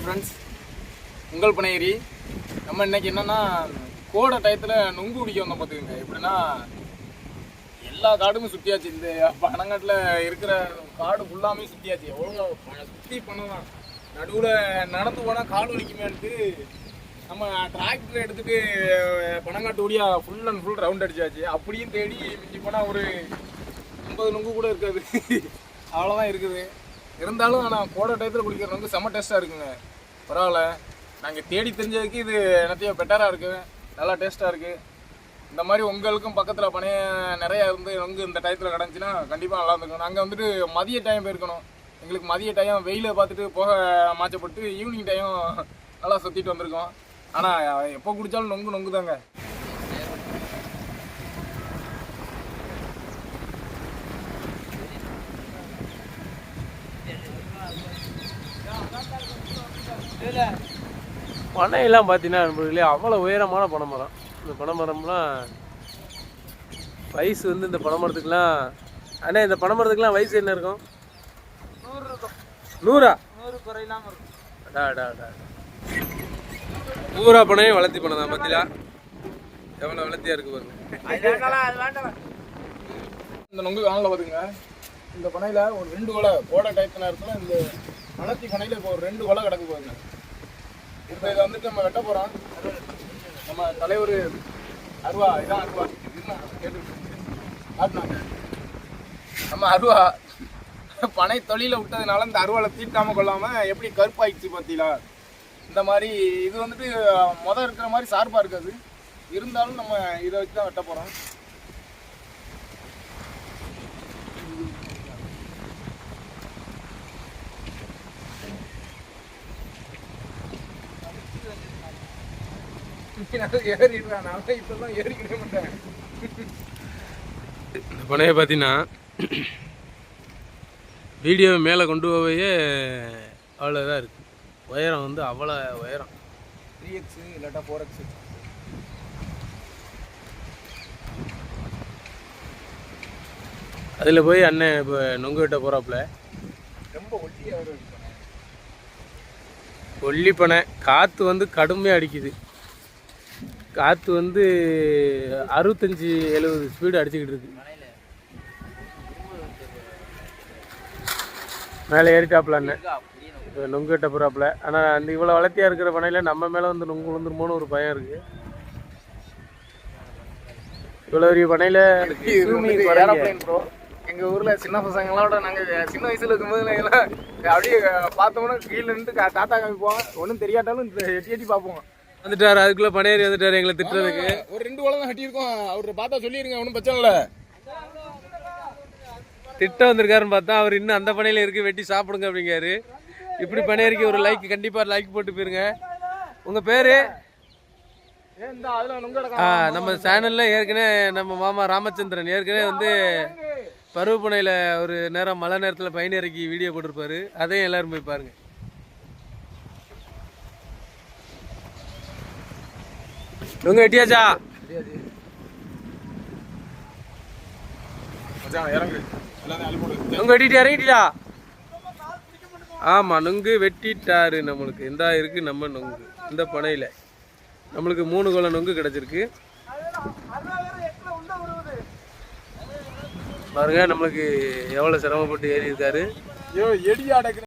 Hi friends உங்கள் பனையரி நம்ம இன்னைக்கு என்னென்னா கோடை டயத்தில் நுங்கு குடிக்க வந்தோம் பார்த்துக்கோங்க எப்படின்னா எல்லா காடுமே சுற்றியாச்சு இந்த பனங்காட்டில் இருக்கிற காடு ஃபுல்லாமே சுற்றியாச்சு எவ்வளோ சுற்றி பண்ணலாம் நடுவில் நடந்து போனால் காடு வலிக்குமேன்ட்டு நம்ம டிராக்டர் எடுத்துட்டு பனங்காட்டு ஓடியா ஃபுல் அண்ட் ஃபுல் ரவுண்ட் அடிச்சாச்சு. அப்படியும் தேடி மிஞ்சி போனால் ஒரு ஐம்பது நுங்கு கூட இருக்காது. அவ்வளோதான் இருக்குது. இருந்தாலும் ஆனால் கோடை டயத்தில் குளிக்கிறது வந்து செம்ம டேஸ்ட்டாக இருக்குங்க. பரவாயில்ல. நாங்கள் தேடி தெரிஞ்சதுக்கு இது எல்லாத்தையும் பெட்டராக இருக்குது நல்லா டேஸ்ட்டாக இருக்குது இந்த மாதிரி உங்களுக்கும் பக்கத்தில் பணைய நிறையா இருந்து நுங்கு இந்த டயத்தில் கிடந்துச்சுன்னா கண்டிப்பாக நல்லா இருந்துக்கணும் நாங்கள் வந்துட்டு மதிய டைம் போயிருக்கணும். எங்களுக்கு மதிய டைம் வெயிலை பார்த்துட்டு போக மாற்றப்பட்டு ஈவினிங் டைம் நல்லா சுற்றிட்டு வந்திருக்கோம். ஆனால் எப்போ குடித்தாலும் நொங்கு நொங்கு தாங்க பனையெல்லாம் பார்த்தீங்கன்னா நண்பர்களே அவ்வளோ உயரமான பனைமரம். இந்த பனைமரம்லாம் வயசு வந்து இந்த பனைமரத்துக்குலாம் அண்ணே இந்த பனைமரத்துக்குலாம் வயசு என்ன இருக்கும்? நூறு இருக்கும். நூறா? நூறு குறையில்லாமல் இருக்கும். அடா அடா அடா நூறா பனையும் வளர்த்தி பனை தான் பார்த்தீங்களா எவ்வளோ வளர்த்தியா இருக்கு பாருங்க. இந்த நொங்கு காணல பார்த்துங்க இந்த பனையில் ஒரு ரெண்டு கொலை கோடை டயத்து நேரத்தில் இந்த வளர்த்தி கணையில் இப்போ ஒரு ரெண்டு கொலை கிடக்கு பாருங்க. இப்போ இதை வந்துட்டு நம்ம வெட்ட போகிறோம் நம்ம தலைவர் அருவா இதான் அருவா. இதுதான் நம்ம அருவா பனை தொழில விட்டதுனால இந்த அருவாலை தீட்டாம கொள்ளாம எப்படி கருப்பாயிடுச்சு பார்த்தீங்களா? இந்த மாதிரி இது வந்துட்டு மொதல் இருக்கிற மாதிரி சார்பாக இருக்காது. இருந்தாலும் நம்ம இதை வச்சு தான் வெட்ட போகிறோம் இந்த பனையை பார்த்தீங்கன்னா வீடியோ மேலே கொண்டு போவையே அவ்வளோ இதாக இருக்குது உயரம் வந்து அவ்வளோ உயரம். த்ரீ எக்ஸ் இல்லாட்டா ஃபோர் எக்ஸ் அதில் போய் அண்ணன் இப்போ நொங்கு விட்ட போகிறாப்புல ரொம்ப ஒல்லியாக வரும் கொல்லிப்பனை காற்று வந்து கடுமையாக அடிக்குது. காற்று வந்து அறுபத்தஞ்சி எழுபது ஸ்பீடு அடிச்சுக்கிட்டு இருக்கு. மேலே இப்போ நொங்கு வெட்ட போகிறாப்புல ஆனால் அந்த இவ்வளோ வளர்த்தியாக இருக்கிற பனையில் நம்ம மேலே வந்து நொங்கு விழுந்துருமோன்னு ஒரு பயம் இருக்குது இவ்வளோ பெரிய பனையில் ஏரோப்ளைன் ப்ரோ எங்க ஊர்ல சின்ன பசங்களோட நாங்க சின்ன வயசுல இருக்கும்போது எல்லாம் அப்படியே பார்த்தோம்னா கீழே கா- தாத்தா காமிப்போம் ஒன்றும் தெரியாட்டாலும் இந்த எட்டி எட்டி பார்ப்போம். வந்துட்டார் அதுக்குள்ளே பனையேறி வந்துட்டார் எங்களை திட்டுறதுக்கு. ஒரு ரெண்டு உலகம் கட்டியிருக்கோம். அவர் பார்த்தா சொல்லிருங்க ஒன்றும் பிரச்சனை இல்லை. திட்ட வந்திருக்காருன்னு பார்த்தா அவர் இன்னும் அந்த பனையில இருக்கு வெட்டி சாப்பிடுங்க அப்படிங்காரு. இப்படி பனையறிக்கை ஒரு லைக் கண்டிப்பா லைக் போட்டு போயிருங்க. உங்க பேரு? நம்ம சேனல்ல ஏற்கனவே நம்ம மாமா ராமச்சந்திரன். ஏற்கனவே வந்து பருவப்பனையில ஒரு நேரம் மழை நேரத்தில் பயணிறக்கி வீடியோ போட்டிருப்பாரு. அதையும் எல்லாரும் போய் பாருங்க. அள்ளி போடு. நுங்கு வெட்டிட்டு இறங்கிட்டியா ஆமா நுங்கு வெட்டிட்டாரு நம்மளுக்கு. இந்தா இருக்கு நம்ம நுங்கு. இந்த பனையில. நம்மளுக்கு மூணு குலை நுங்கு கிடைச்சிருக்கு. பாருங்க நம்மளுக்கு எவ்வளவு சிரமப்பட்டு ஏறி இருக்காரு